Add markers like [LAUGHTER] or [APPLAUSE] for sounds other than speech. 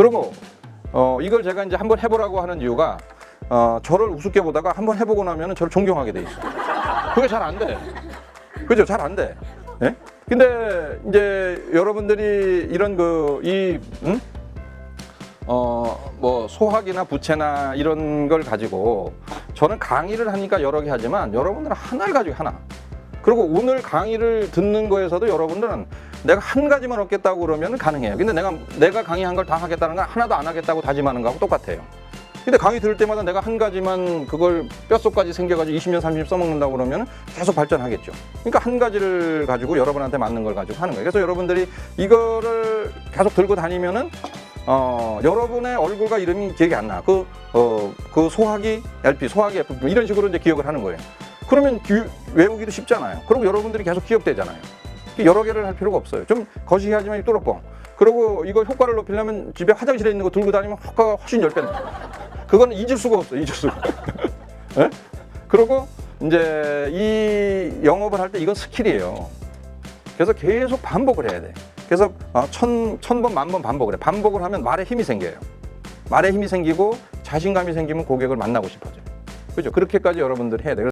그리고 어, 이걸 제가 이제 한번 해보라고 하는 이유가 어, 저를 우습게 보다가 한번 해보고 나면 저를 존경하게 돼 있어. 그게 잘 안 돼. 그죠? 잘 안 돼. 예? 근데 이제 여러분들이 이런 그, 이, 음? 어, 뭐, 소학이나 부채나 이런 걸 가지고 저는 강의를 하니까 여러 개 하지만 여러분들은 하나를 가지고 하나. 그리고 오늘 강의를 듣는 거에서도 여러분들은 내가 한 가지만 얻겠다고 그러면 가능해요. 근데 내가, 내가 강의한 걸 다 하겠다는 건 하나도 안 하겠다고 다짐하는 거하고 똑같아요. 근데 강의 들을 때마다 내가 한 가지만 그걸 뼛속까지 생겨가지고 20년, 30년 써먹는다고 그러면 계속 발전하겠죠. 그러니까 한 가지를 가지고 여러분한테 맞는 걸 가지고 하는 거예요. 그래서 여러분들이 이거를 계속 들고 다니면은 어, 여러분의 얼굴과 이름이 기억이 안 나. 그, 어, 그 소화기 LP, 소화기 F 뭐 이런 식으로 이제 기억을 하는 거예요. 그러면 기- 외우기도 쉽잖아요. 그리고 여러분들이 계속 기억되잖아요. 여러 개를 할 필요가 없어요. 좀 거시기 하지만 이 뚜러뻥. 그리고 이거 효과를 높이려면 집에 화장실에 있는 거 들고 다니면 효과가 훨씬 열 배. 그거는 잊을 수가 없어요. 잊을 수가. [LAUGHS] 예? 그리고 이제 이 영업을 할 때 이건 스킬이에요. 그래서 계속 반복을 해야 돼. 그래서 어, 천, 천 번, 만 번 반복을 해. 반복을 하면 말에 힘이 생겨요. 말에 힘이 생기고 자신감이 생기면 고객을 만나고 싶어져요. 그죠? 그렇게까지 여러분들이 해야 돼요.